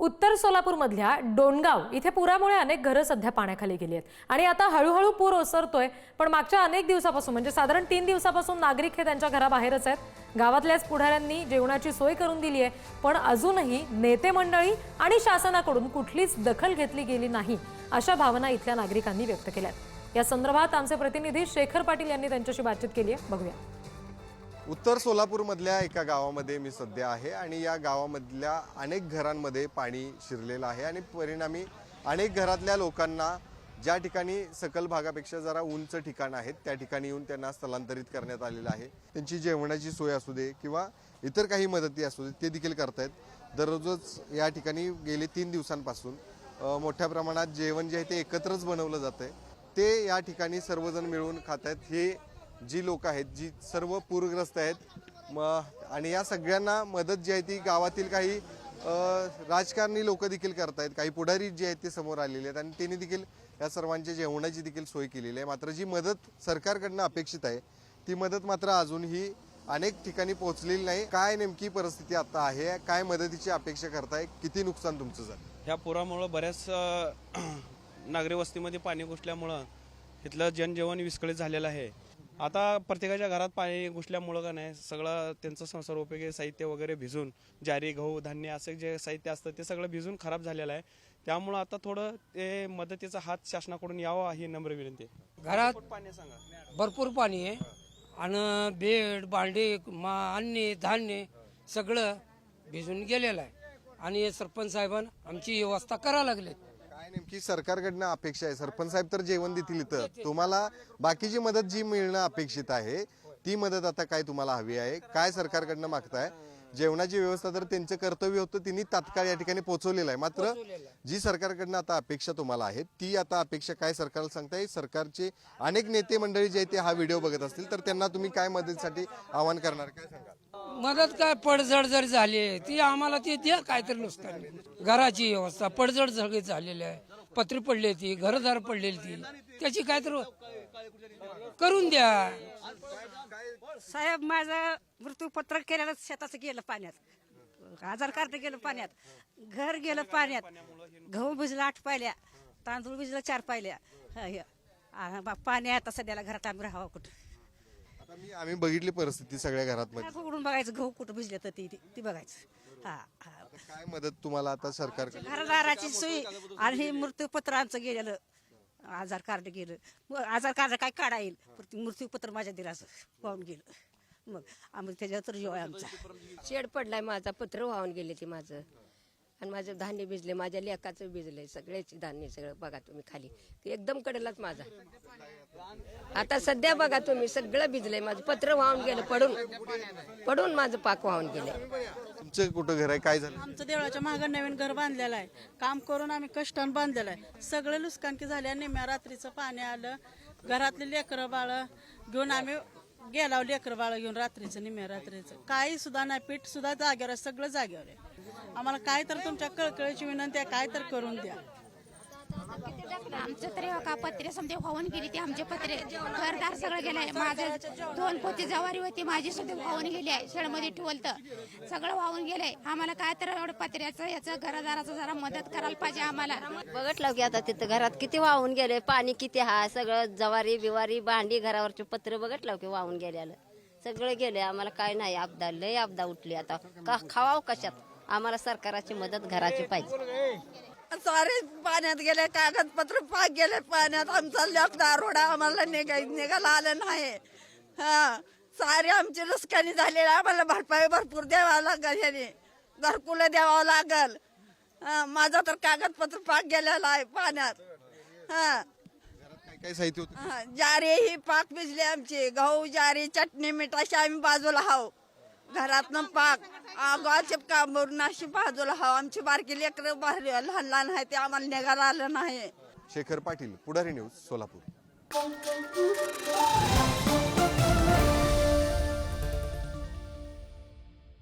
उत्तर सोलापूरमधल्या डोणगाव इथे पुरामुळे अनेक घरं सध्या पाण्याखाली गेली आहेत. आणि आता हळूहळू पूर ओसरतोय पण मागच्या अनेक दिवसापासून म्हणजे साधारण तीन दिवसापासून नागरिक हे त्यांच्या घराबाहेरच आहेत. गावातल्याच पुढाऱ्यांनी जेवणाची सोय करून दिली आहे पण अजूनही नेते मंडळी आणि शासनाकडून कुठलीच दखल घेतली गेली नाही अशा भावना इथल्या नागरिकांनी व्यक्त केल्यात या संदर्भात आमचे प्रतिनिधी शेखर पाटील यांनी त्यांच्याशी बातचीत केली आहे. बघूया. उत्तर सोलापूरमधल्या एका गावामध्ये मी सध्या आहे आणि या गावामधल्या अनेक घरांमध्ये पाणी शिरलेलं आहे आणि परिणामी अनेक घरातल्या लोकांना ज्या ठिकाणी सकल भागापेक्षा जरा उंच ठिकाण आहेत त्या ठिकाणी येऊन त्यांना स्थलांतरित करण्यात आलेलं आहे. त्यांची जेवणाची सोय असू दे किंवा इतर काही मदती असू दे ते देखील करतायत. दररोजच या ठिकाणी गेले तीन दिवसांपासून मोठ्या प्रमाणात जेवण जे आहे ते एकत्रच बनवलं जातं आहे ते या ठिकाणी सर्वजण मिळून खात आहेत हे जी लोक आहेत जी सर्व पूरग्रस्त आहेत. म आणि या सगळ्यांना मदत जी आहे ती गावातील काही राजकारणी लोक देखील करतायत. काही पुढारी जे आहेत ते समोर आलेले आहेत आणि त्यांनी देखील या सर्वांच्या जेवणाची देखील सोय केलेली आहे. मात्र जी मदत सरकारकडनं अपेक्षित आहे ती मदत मात्र अजूनही अनेक ठिकाणी पोहोचलेली नाही. काय नेमकी परिस्थिती आता आहे? काय मदतीची अपेक्षा करताय? किती नुकसान तुमचं झालं? ह्या पुरामुळं बऱ्याच नागरी वस्तीमध्ये पाणी घुसल्यामुळं इथलं जनजीवन विस्कळीत झालेलं आहे. आता प्रत्येकाच्या घरात पाणी घुसल्यामुळं का नाही सगळं त्यांचं संसारोपयोगी साहित्य वगैरे भिजून ज्वारी गहू धान्य असं जे साहित्य असतं ते सगळं भिजून खराब झालेलं आहे. त्यामुळं आता थोडं ते मदतीचा हात शासनाकडून यावा ही नम्र विनंती आहे. घरात पाणी सांगा. भरपूर पाणी आहे. आणि बेड भांडे मा अन्य धान्य सगळं भिजून गेलेलं आहे. आणि सरपंच साहेबांना आमची व्यवस्था करा लागले नेमकी सरकारकडनं अपेक्षा आहे? सरपंच साहेब तर जेवण देतील इथं. तुम्हाला बाकीची मदत जी मिळणं अपेक्षित आहे ती मदत आता काय तुम्हाला हवी आहे? काय सरकारकडनं मागताय? जेवणाची व्यवस्था तर त्यांचं कर्तव्य होतं त्यांनी तात्काळ या ठिकाणी पोहोचवलेलं आहे. मात्र जी सरकारकडनं आता अपेक्षा तुम्हाला आहे ती आता अपेक्षा काय सरकारला सांगताय सरकारचे अनेक नेते मंडळी जे आहेत ते हा व्हिडिओ बघत असतील तर त्यांना तुम्ही काय मदतीसाठी आवाहन करणार? काय सांगाल? मदत काय? पडझड जर झाली आहे, ती आम्हाला ती द्या काहीतरी नुसतं. घराची व्यवस्था पडझड सगळी झालेली आहे. पत्री पडली ती घरदार पडलेली ती त्याची काहीतरी करून द्या. साहेब माझं मृत्यूपत्र केलेलं शेताचं गेलं पाण्यात. आधार कार्ड गेलं पाण्यात. घर गेलं पाण्यात. गहू भिजला आठ पायल्या. तांदूळ भिजला चार पायल्या. ह, ह. आ, बा- पाणी आहे आता सध्याला घरात आम्ही राहावं कुठं. आता मी आम्ही बघितली परिस्थिती सगळ्या घरात उघडून बघायचं गहू कुठं भिजले तर ती ती- ती बघायचं. हा हा. काय मदत तुम्हाला आता सरकारकडे घरदाराची सोयी आणि हे मृत्यूपत्र आमचं गेलेलं. आधार कार्ड गेलं. मग आधार कार्ड काय काढा येईल? पण ते मृत्यूपत्र माझ्या दिराचं वाहून गेलं. मग आम्ही त्याच्यावर तर जीव आहे आमचा. शेड पडलाय माझा पत्र वाहून गेले ते माझं. आणि माझं धान्य भिजले माझ्या लेकाचं भिजलंय सगळ्याच धान्य सगळं बघा तुम्ही खाली. एकदम कडलाच माझा. आता सध्या बघा तुम्ही सगळं भिजलंय. माझं पत्र वाहून गेलं पडून. पडून माझं पाक वाहून गेलं तुमचं कुठं घर आहे? काय झालं? आमचं देवळाच्या मागं नवीन घर बांधलेलं आहे. काम करून आम्ही कष्टानं बांधलेलं आहे. सगळे नुकसानकी झाले निम्या रात्रीचं पाणी आलं. घरातले लेकरं बाळ घेऊन आम्ही गेलाव लेकरं बाळ घेऊन रात्रीचं निम्या रात्रीचं. काही सुद्धा नाही पीठ सुद्धा जागेवर सगळं जागेवर आहे. आम्हाला काय तर तुमच्या कळकळीची विनंती आहे काय तर करून द्या. आमचं तरी हो का पत्रे समजे वाहून गेली ते आमचे पत्रे घरदार सगळं गेलंय माझं दोन पोती जवारी होती माझी सुद्धा वाहून गेली आहे शेडमध्ये ठेवलं सगळं वाहून गेलंय आम्हाला काय तर एवढं पत्र्याचं याचं घरदाराचं जरा मदत करायला पाहिजे आम्हाला. बघितलं की आता तिथं घरात किती वाहून गेले पाणी किती हा सगळं जवारी बिवारी भांडी घरावरचे पत्र बघितलं की वाहून गेलेलं. सगळं गेले आम्हाला काय नाही आपदा लय आपदा उठली आता. का खावाव कशात? आम्हाला सरकाराची मदत घराची पाहिजे. सारे पाण्यात गेले कागदपत्र पाक गेले पाण्यात आमचा लेप दारोडा आम्हाला निघाय निघायला आलं नाही. हा सारे आमची नुकसानी झालेली आहे. आम्हाला भरपाई भरपूर द्यावा लागेल ह्याने. घरकुलं द्यावं लागल. हा, माझा तर कागदपत्र पाक गेलेला आहे पाण्यात. हा. घरात काय साहित्य होतं? हा, जारी ही पाक भिजले आमची. गहू जारी चटणी मिठाशी आम्ही बाजूला हाव. घरातनं पाक. आगाव चिपका भरून बाजूला हाव. आमची बारकी लेकर बाहेर लहान लहान आहे ते आम्हाला निघायला आलं नाही. शेखर पाटील पुढारी न्यूज सोलापूर.